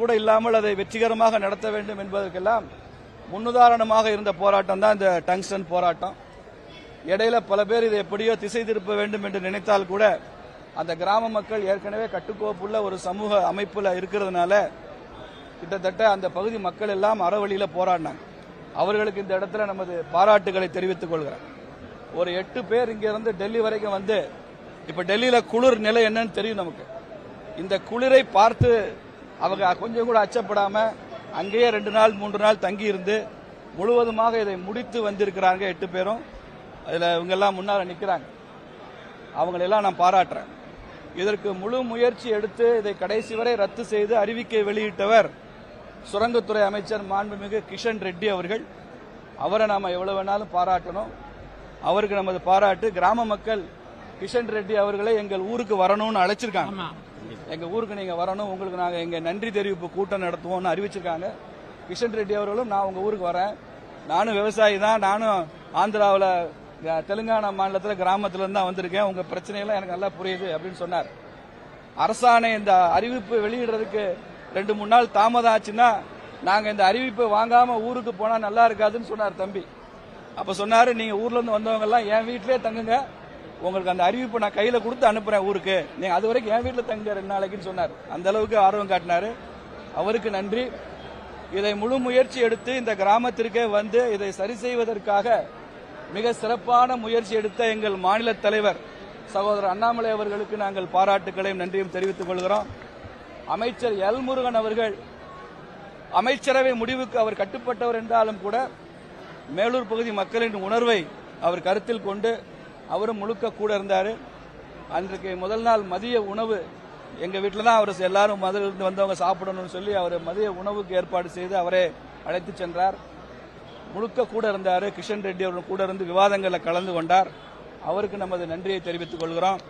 கூட இல்லாமல் அதை வெற்றிகரமாக நடத்த வேண்டும் என்பதற்கெல்லாம் முன்னுதாரணமாக இருந்த போராட்டம் தான் இந்த டங்ஸ்டன் போராட்டம். இடையில பல பேர் இதை எப்படியோ திசை திருப்ப வேண்டும் என்று நினைத்தால் கூட அந்த கிராம மக்கள் ஏற்கனவே கட்டுக்கோப்புள்ள ஒரு சமூக அமைப்புல இருக்கிறதுனால கிட்டத்தட்ட அந்த பகுதி மக்கள் எல்லாம் அறவழியில போராடினாங்க. அவர்களுக்கு இந்த இடத்துல நமது பாராட்டுகளை தெரிவித்துக் கொள்கிறேன். ஒரு எட்டு பேர் இங்கிருந்து டெல்லி வரைக்கும் வந்து இப்ப டெல்லியில குளிர் நிலை என்னன்னு தெரியும் நமக்கு. இந்த குளிரை பார்த்து அவங்க கொஞ்சம் கூட அச்சப்படாம அங்கேயே ரெண்டு நாள் மூன்று நாள் தங்கி இருந்து முழுவதுமாக இதை முடித்து வந்திருக்கிறாங்க எட்டு பேரும். அதில் இவங்க எல்லாம் நிற்கிறாங்க நிக்கிறாங்க. அவங்களெல்லாம் நான் பாராட்டுறேன். இதற்கு முழு முயற்சி எடுத்து இதை கடைசி வரை ரத்து செய்து அறிவிக்கை வெளியிட்டவர் சுரங்கத்துறை அமைச்சர் மாண்புமிகு கிஷன் ரெட்டி அவர்கள். அவரை நாம் எவ்வளவு வேணாலும் பாராட்டணும். அவருக்கு நமது பாராட்டு கிராம மக்கள் கிஷன் ரெட்டி அவர்களை எங்கள் ஊருக்கு வரணும்னு அழைச்சிருக்காங்க. எங்கள் ஊருக்கு நீங்கள் வரணும். உங்களுக்கு நாங்கள் எங்கள் நன்றி தெரிவிப்பு கூட்டம் நடத்துவோம்னு அறிவிச்சிருக்காங்க. கிஷன் ரெட்டி அவர்களும் நான் உங்கள் ஊருக்கு வரேன். நானும் விவசாயி தான். நானும் ஆந்திராவில் தெலுங்கானா மாநிலத்தில் கிராமத்துலேருந்து தான் வந்திருக்கேன். உங்கள் பிரச்சனையெல்லாம் எனக்கு நல்லா புரியுது அப்படின்னு சொன்னார். அரசாணை இந்த அறிவிப்பு வெளியிடுறதுக்கு ரெண்டு மூணு நாள் தாமதம் ஆச்சுன்னா நாங்கள் இந்த அறிவிப்பை வாங்காமல் ஊருக்கு போனால் நல்லா இருக்காதுன்னு சொன்னார் தம்பி. அப்போ சொன்னார் நீங்கள் ஊர்லேருந்து வந்தவங்கெல்லாம் என் வீட்டிலே தங்குங்க. உங்களுக்கு அந்த அறிவிப்பு நான் கையில கொடுத்து அனுப்புறேன் ஊருக்கு. நீங்க அது வரைக்கும் என் வீட்டில் தங்க ரெண்டு நாளைக்குன்னு சொன்னார். அந்த அளவுக்கு ஆர்வம் காட்டினாரு. அவருக்கு நன்றி. இதை முழு முயற்சி எடுத்து இந்த கிராமத்திற்கே வந்து இதை சரி செய்வதற்காக மிக சிறப்பான முயற்சி எடுத்த எங்கள் மாநில தலைவர் சகோதரர் அண்ணாமலை அவர்களுக்கு நாங்கள் பாராட்டுக்களையும் நன்றியும் தெரிவித்துக் கொள்கிறோம். அமைச்சர் எல் முருகன் அவர்கள் அமைச்சரவை முடிவுக்கு அவர் கட்டுப்பட்டவர் என்றாலும் கூட மேலூர் பகுதி மக்களின் உணர்வை அவர் கருத்தில் கொண்டு அவரும் முழுக்க கூட இருந்தார். அன்றைக்கு முதல் நாள் மதிய உணவு எங்கள் வீட்டில் தான் அவர் எல்லாரும் மதுரிலிருந்து வந்தவங்க சாப்பிடணும்னு சொல்லி அவர் மதிய உணவுக்கு ஏற்பாடு செய்து அவரே அழைத்து சென்றார். முழுக்க கூட இருந்தார். கிஷன் ரெட்டி அவர்கள் கூட இருந்து விவாதங்களில் கலந்து கொண்டார். அவருக்கு நமது நன்றியை தெரிவித்துக் கொள்கிறோம்.